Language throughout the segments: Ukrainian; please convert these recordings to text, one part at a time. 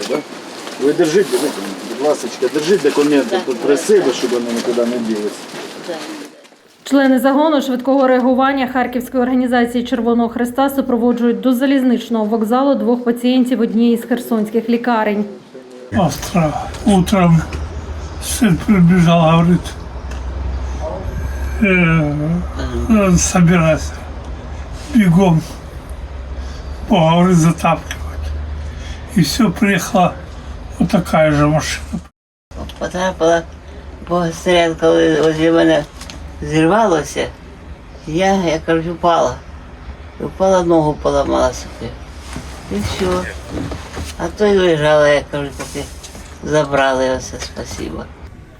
все, да? Ви держіть, будь ласка, держіть документи тут при себе, щоб вони нікуди не ділися. Члени загону швидкого реагування Харківської організації Червоного Христа супроводжують до залізничного вокзалу двох пацієнтів однієї з херсонських лікарень. Завтра утром сын прибежал, говорит, э, надо собираться бегом, О, говорит, затапливать. И все, приехала вот такая же машина. потрапила по стріл, коли возле мене зірвалося, я, я кажу, упала. І Упала, ногу поламала собі. І все. А то й лежала, я кажу, поки забрали оце, спасибо.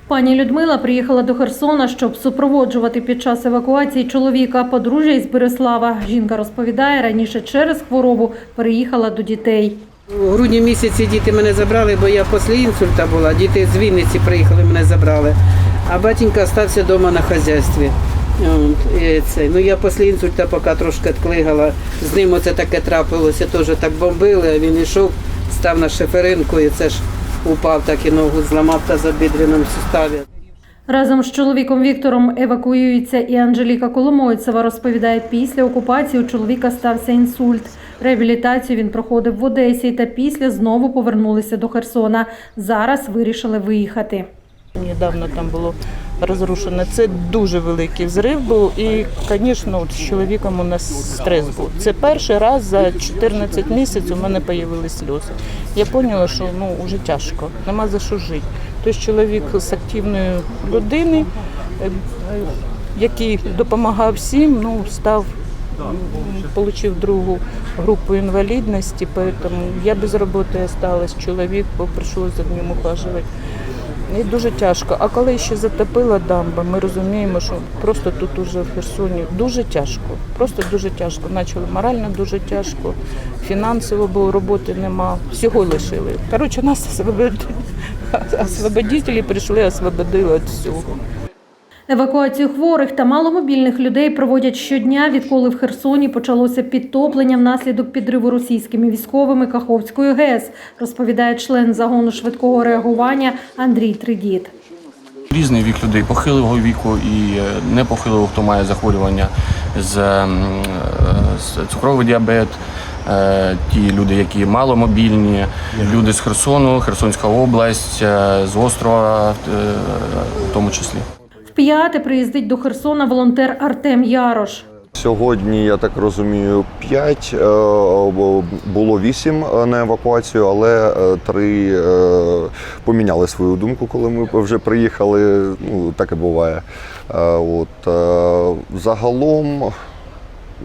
Пані Людмила приїхала до Херсона, щоб супроводжувати під час евакуації чоловіка подружжя із Береслава. Жінка розповідає, раніше через хворобу переїхала до дітей. У грудні місяці діти мене забрали, бо я після інсульта була. Діти з Вінниці приїхали, мене забрали. А батенька залишився вдома на хазяйстві. Ну я після інсульта поки трошки відклигала. З ним оце таке трапилося, теж так бомбили, а він йшов, став на шиферинку і це ж упав, так і ногу зламав та забідреному суставі. Разом з чоловіком Віктором евакуюється і Анжеліка Коломойцева. Розповідає, після окупації у чоловіка стався інсульт. Реабілітацію він проходив в Одесі та після знову повернулися до Херсона. Зараз вирішили виїхати. Недавно там було розрушено. Це дуже великий взрив був. І, звісно, з чоловіком у нас стрес був. Це перший раз за 14 місяців у мене з'явилися сльози. Я зрозуміла, що ну вже тяжко, нема за що жити. Тобто чоловік з активної людини, е, який допомагав всім, ну став. Отримав другу групу інвалідності, тому я без роботи залишилась. Чоловік бо прийшлося за ним ухажувати. І дуже тяжко. А коли ще затопила дамба, ми розуміємо, що просто тут уже в Херсоні дуже тяжко. Просто дуже тяжко. Почали морально дуже тяжко, фінансово, бо роботи нема. Всього лишили. Коротше, нас освободителі прийшли, освободили від всього. Евакуацію хворих та маломобільних людей проводять щодня, відколи в Херсоні почалося підтоплення внаслідок підриву російськими військовими Каховської ГЕС, розповідає член загону швидкого реагування Андрій Тридіт. Різний вік людей похилого віку і е, непохилого, хто має захворювання з, е, з цукровий діабет, е, ті люди, які маломобільні, люди з Херсону, Херсонська область, з острова в тому числі. Вп'яте приїздить до Херсона волонтер Артем Ярош. Сьогодні, я так розумію, 5, було 8 на евакуацію, але е, три е, поміняли свою думку, коли ми вже приїхали. Ну, таке буває. Е, От, е, загалом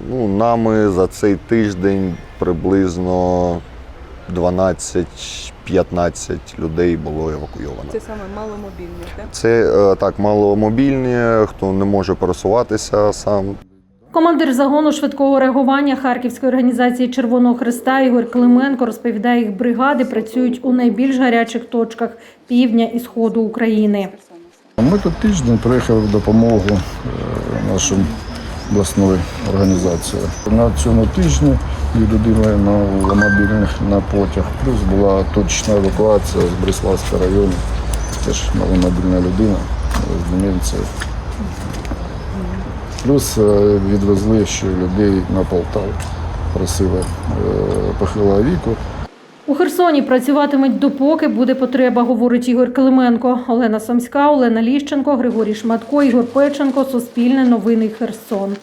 ну, нами за цей тиждень приблизно 12-15 людей було евакуйовано. Це саме маломобільні, так? Це е, так, маломобільні, хто не може пересуватися сам. Командир загону швидкого реагування Харківської організації Червоного Христа Ігор Клименко розповідає, їх бригади працюють у найбільш гарячих точках півдня і сходу України. Ми тут тиждень приїхали в допомогу е, нашим обласною організацією. На цьому тижні відвідали на мобільних на потяг. Плюс була точна евакуація з Бориславського району. Теж маломобільна людина з Демінцею. Плюс е, відвезли ще людей на Полтаву. Просили е, похилого віку. У Херсоні працюватимуть допоки буде потреба, говорить Ігор Клименко. Олена Сомська, Олена Ліщенко, Григорій Шматко, Ігор Печенко. Суспільне новини Херсон.